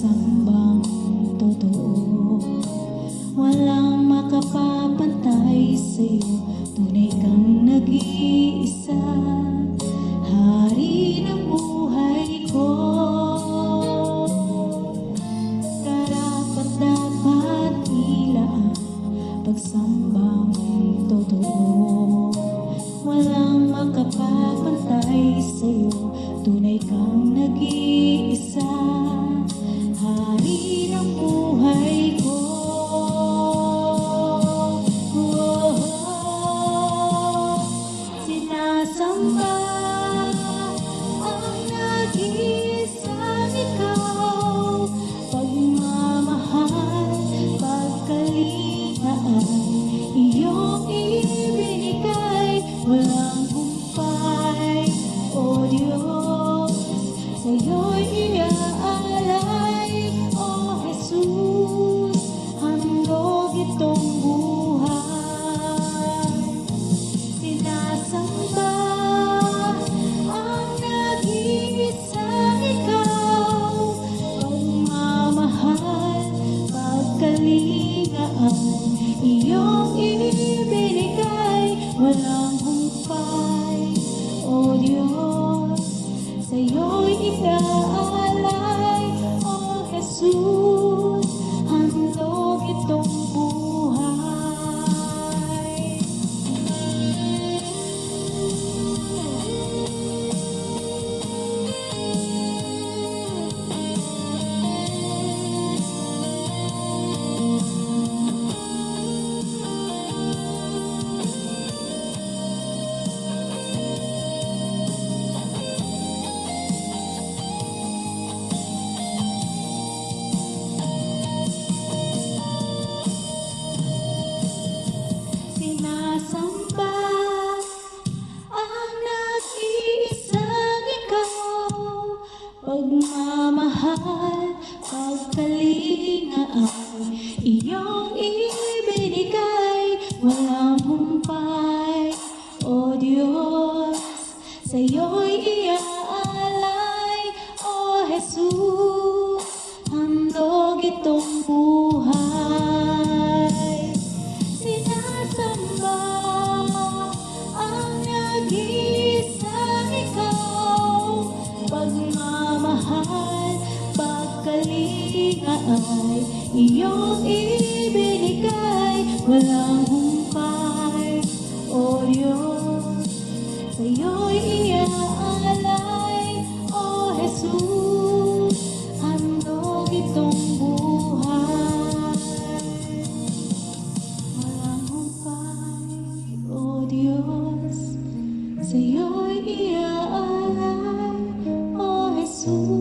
pagsambang totoo. Walang makapapantay sa'yo, tunay kang nag-iisa. Hari ng buhay ko. Karapat dapat ilaan, pagsambang totoo. Walang makapapantay sa'yo, Pagmamahal, pagkalingaan Iyong ibinigay. Walang humpay, O Diyos Sa'yo'y iaalay, O Jesus Handog itong pagmamahal Pagkalinga ay iyong ibinigay. Walang humpay, O Diyos Sa'yo'y iaalay, O Jesus. Handog itong buhay. Walang humpay, O Diyos. Sa'yo'y iaalay Ooh.